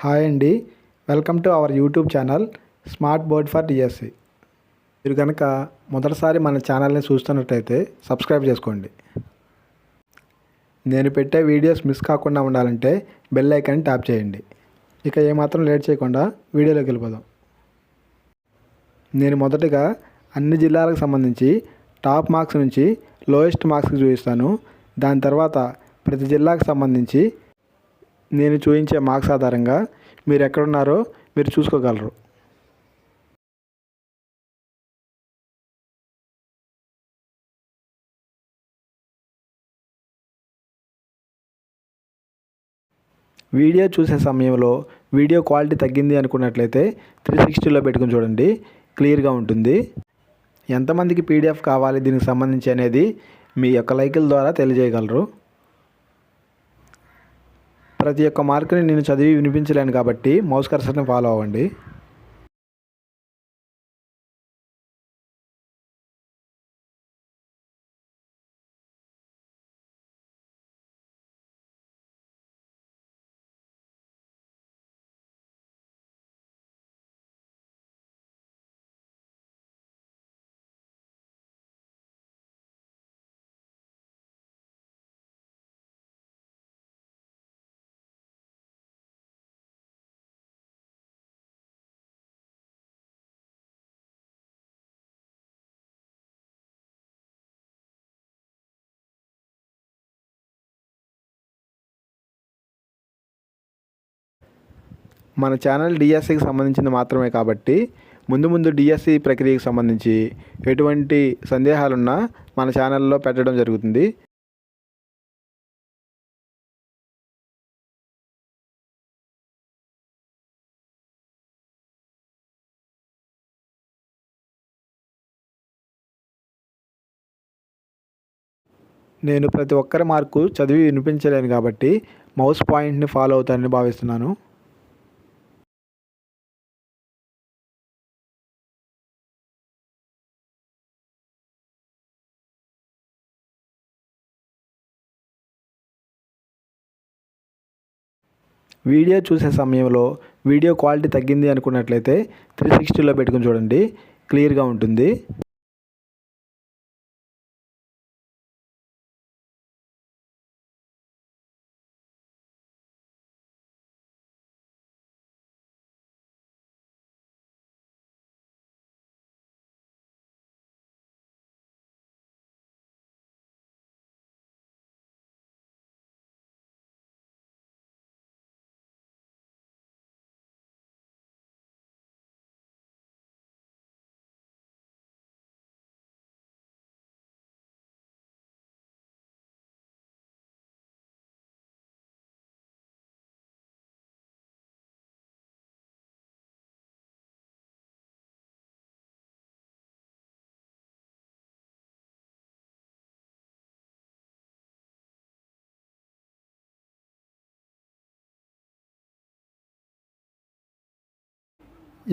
Hi అండి. Welcome to our YouTube channel smart board for DSC మీరు కనుక మొదటిసారి మన ఛానల్ని చూస్తున్నట్టయితే సబ్స్క్రైబ్ చేసుకోండి. నేను పెట్టే వీడియోస్ మిస్ కాకుండా ఉండాలంటే బెల్ ఐకాన్ ట్యాప్ చేయండి. ఇక ఏమాత్రం లేట్ చేయకుండా వీడియోలోకి వెళ్ళిపోదాం. నేను మొదటగా అన్ని జిల్లాలకు సంబంధించి టాప్ మార్క్స్ నుంచి లోయెస్ట్ మార్క్స్కి చూపిస్తాను. దాని తర్వాత ప్రతి జిల్లాకు సంబంధించి నేను చూపించే మార్క్స్ ఆధారంగా మీరు ఎక్కడున్నారో మీరు చూసుకోగలరు. వీడియో చూసే సమయంలో వీడియో క్వాలిటీ తగ్గింది అనుకున్నట్లయితే త్రీ సిక్స్టీలో పెట్టుకుని చూడండి. క్లియర్గా ఉంటుంది. ఎంతమందికి పీడిఎఫ్ కావాలి దీనికి సంబంధించి అనేది మీ యొక్క లైకుల ద్వారా తెలియజేయగలరు. ప్రతి ఒక్క మార్కుని నేను చదివి వినిపించలేను కాబట్టి మౌస్ కర్సర్ని ఫాలో అవ్వండి. మన ఛానల్ డిఎస్సికి సంబంధించింది మాత్రమే కాబట్టి ముందు ముందు డిఎస్సి ప్రక్రియకు సంబంధించి ఎటువంటి సందేహాలున్నా మన ఛానల్లో పెట్టడం జరుగుతుంది. నేను ప్రతి ఒక్కరి మార్కు చదివి వినిపించలేను కాబట్టి మౌస్ పాయింట్ని ఫాలో అవుతానని భావిస్తున్నాను. వీడియో చూసే సమయంలో వీడియో క్వాలిటీ తగ్గింది అనుకున్నట్లయితే త్రీ సిక్స్టీలో పెట్టుకుని చూడండి. క్లియర్గా ఉంటుంది.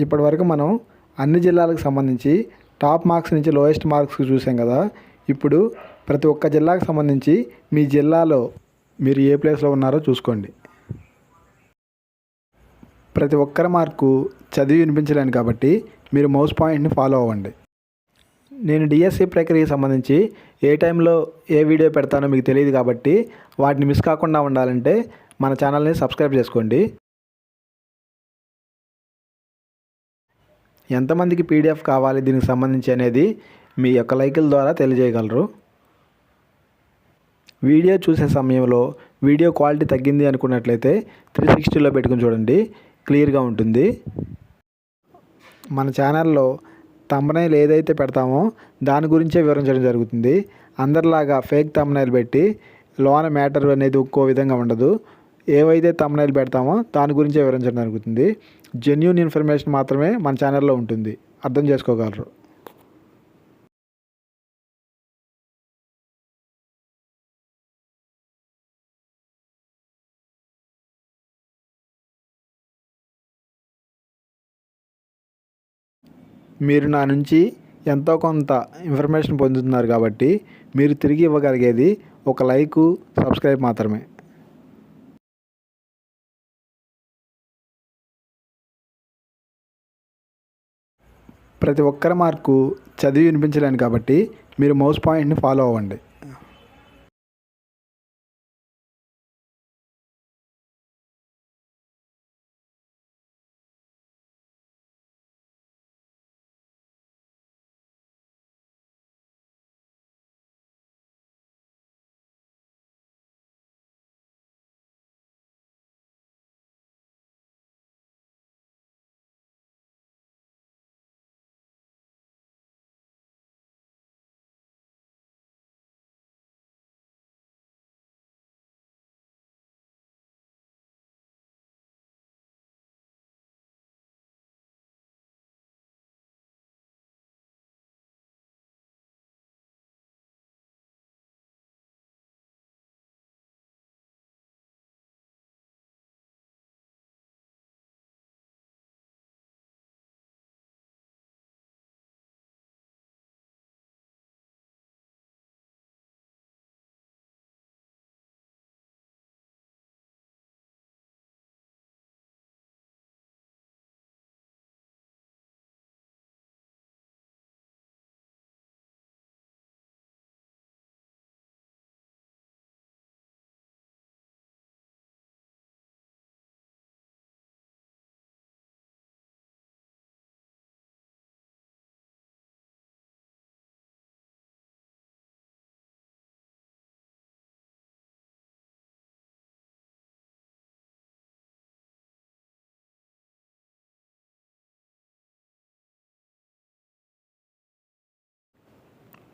ఇప్పటివరకు మనం అన్ని జిల్లాలకు సంబంధించి టాప్ మార్క్స్ నుంచి లోయెస్ట్ మార్క్స్ చూసాం కదా. ఇప్పుడు ప్రతి ఒక్క జిల్లాకు సంబంధించి మీ జిల్లాలో మీరు ఏ ప్లేస్లో ఉన్నారో చూసుకోండి. ప్రతి ఒక్కరి మార్కు చదివి వినిపించలేను కాబట్టి మీరు మౌస్ పాయింట్ని ఫాలో అవ్వండి. నేను డిఎస్సి ప్రక్రియకి సంబంధించి ఏ టైంలో ఏ వీడియో పెడతానో మీకు తెలియదు కాబట్టి వాటిని మిస్ కాకుండా ఉండాలంటే మన ఛానల్ని సబ్స్క్రైబ్ చేసుకోండి. ఎంతమందికి పీడిఎఫ్ కావాలి దీనికి సంబంధించి అనేది మీ యొక్క లైకుల ద్వారా తెలియజేయగలరు. వీడియో చూసే సమయంలో వీడియో క్వాలిటీ తగ్గింది అనుకున్నట్లయితే త్రీ సిక్స్టీలో పెట్టుకుని చూడండి. క్లియర్గా ఉంటుంది. మన ఛానల్లో తమ్నైల్ ఏదైతే పెడతామో దాని గురించే వివరించడం జరుగుతుంది. అందరిలాగా ఫేక్ తమ్నైల్ పెట్టి లోన మ్యాటర్ అనేది ఒక్కో విధంగా ఉండదు. ఏవైతే తమ్నైల్ పెడతామో దాని గురించే వివరించడం జరుగుతుంది. జెన్యున్ ఇన్ఫర్మేషన్ మాత్రమే మన ఛానల్లో ఉంటుంది. అర్థం చేసుకోగలరు. మీరు నా నుంచి ఎంతో కొంత ఇన్ఫర్మేషన్ పొందుతున్నారు కాబట్టి మీరు తిరిగి ఇవ్వగలిగేది ఒక లైకు సబ్స్క్రైబ్ మాత్రమే. ప్రతి ఒక్కరి మార్కు చదివి వినిపించలేను కాబట్టి మీరు మౌస్ పాయింట్ని ఫాలో అవ్వండి.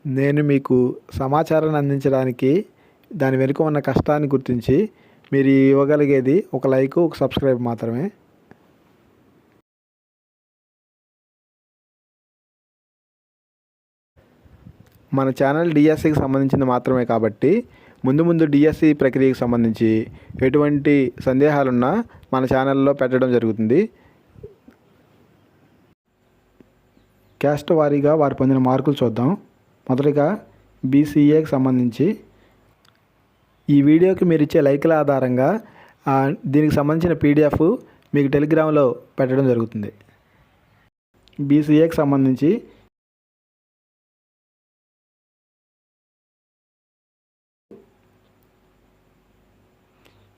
నేను మీకు సమాచారాన్ని అందించడానికి దాని వెనుక ఉన్న కష్టాన్ని గుర్తించి మీరు ఇవ్వగలిగేది ఒక లైక్ ఒక సబ్స్క్రైబ్ మాత్రమే. మన ఛానల్ డిఎస్సికి సంబంధించింది మాత్రమే కాబట్టి ముందు ముందు డిఎస్సి ప్రక్రియకు సంబంధించి ఎటువంటి సందేహాలున్నా మన ఛానల్లో పెట్టడం జరుగుతుంది. క్యాస్ట్ వారీగా వారు పొందిన మార్కులు చూద్దాం. మొదటిగా బీసీఏకి సంబంధించి ఈ వీడియోకి మీరు ఇచ్చే లైక్ల ఆధారంగా దీనికి సంబంధించిన పీడిఎఫ్ మీకు టెలిగ్రామ్లో పెట్టడం జరుగుతుంది. బీసీఏకి సంబంధించి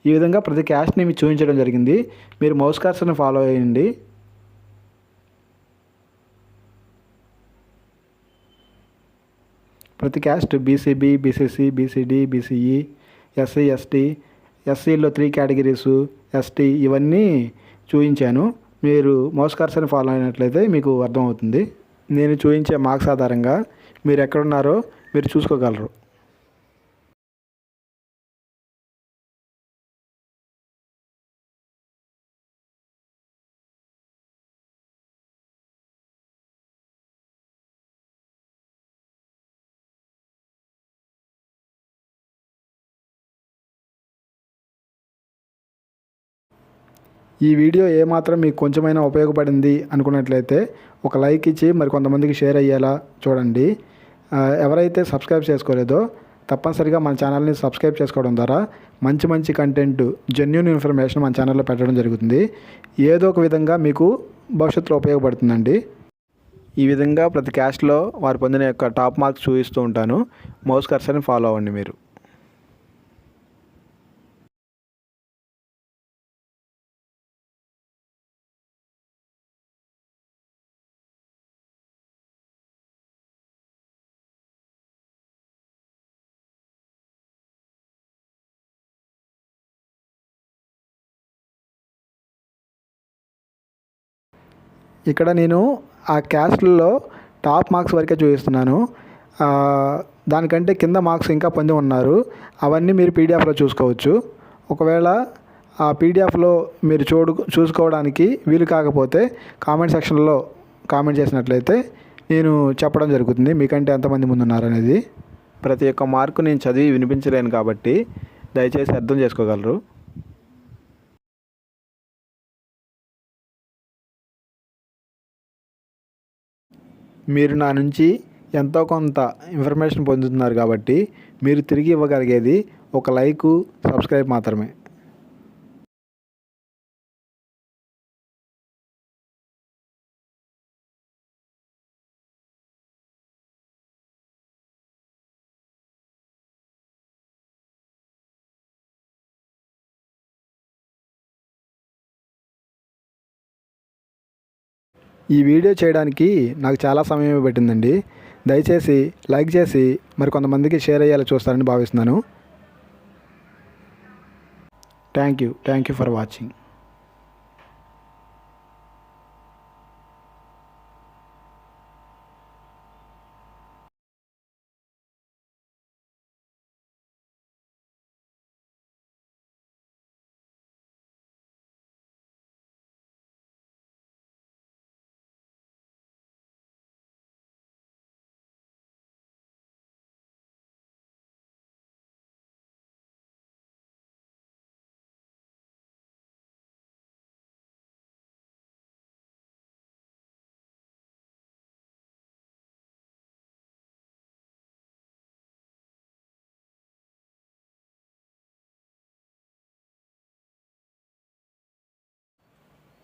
ఈ విధంగా ప్రతి క్యాస్ట్ని మీకు చూపించడం జరిగింది. మీరు మౌస్ కార్సర్ని ఫాలో అయ్యండి. ప్రతి caste BCB BCC BCD BCE SC ST ఎస్సీలో three categories ST ఇవన్నీ చూపించాను మీరు మౌస్ ఫాలో అయినట్లయితే మీకు అర్థమవుతుంది. నేను చూపించే మార్క్స్ ఆధారంగా మీరు ఎక్కడున్నారో మీరు చూసుకోగలరు. ఈ వీడియో ఏమాత్రం మీకు కొంచెమైనా ఉపయోగపడింది అనుకున్నట్లయితే ఒక లైక్ ఇచ్చి మరి కొంతమందికి షేర్ అయ్యేలా చూడండి. ఎవరైతే సబ్స్క్రైబ్ చేసుకోలేదో తప్పనిసరిగా మన ఛానల్ని సబ్స్క్రైబ్ చేసుకోవడం ద్వారా మంచి మంచి కంటెంట్ జెన్యున్ ఇన్ఫర్మేషన్ మన ఛానల్లో పెట్టడం జరుగుతుంది. ఏదో ఒక విధంగా మీకు భవిష్యత్తులో ఉపయోగపడుతుందండి. ఈ విధంగా ప్రతి క్యాస్ట్లో వారు పొందిన యొక్క టాప్ మార్క్స్ చూపిస్తూ ఉంటాను. మౌస్ కర్సర్ని ఫాలో అవ్వండి మీరు. ఇక్కడ నేను ఆ క్యాస్ట్లో టాప్ మార్క్స్ వరకే చూపిస్తున్నాను. దానికంటే కింద మార్క్స్ ఇంకా పొంది ఉన్నారు. అవన్నీ మీరు పీడిఎఫ్లో చూసుకోవచ్చు. ఒకవేళ ఆ పీడిఎఫ్లో మీరు చూడు చూసుకోవడానికి వీలు కాకపోతే కామెంట్ సెక్షన్లో కామెంట్ చేసినట్లయితే నేను చెప్పడం జరుగుతుంది. మీకంటే ఎంతమంది ముందు ఉన్నారనేది ప్రతి ఒక్క మార్కు నేను చదివి వినిపించలేను కాబట్టి దయచేసి అర్థం చేసుకోగలరు. మీరు నా నుంచి ఎంతో కొంత ఇన్ఫర్మేషన్ పొందుతున్నారు కాబట్టి మీరు తిరిగి ఇవ్వగలిగేది ఒక లైకు సబ్స్క్రైబ్ మాత్రమే. ఈ వీడియో చేయడానికి నాకు చాలా సమయం పట్టిందండి దయచేసి లైక్ చేసి మరి కొంతమందికి షేర్ అయ్యేలా చూస్తారని భావిస్తున్నాను. Thank you. Thank you for watching.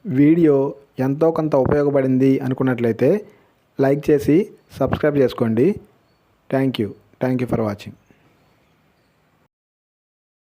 Video ఎంతో కొంత ఉపయోగపడింది అనుకున్నట్లయితే లైక్ చేసి సబ్స్క్రైబ్ చేసుకోండి. Thank you. Thank you for watching.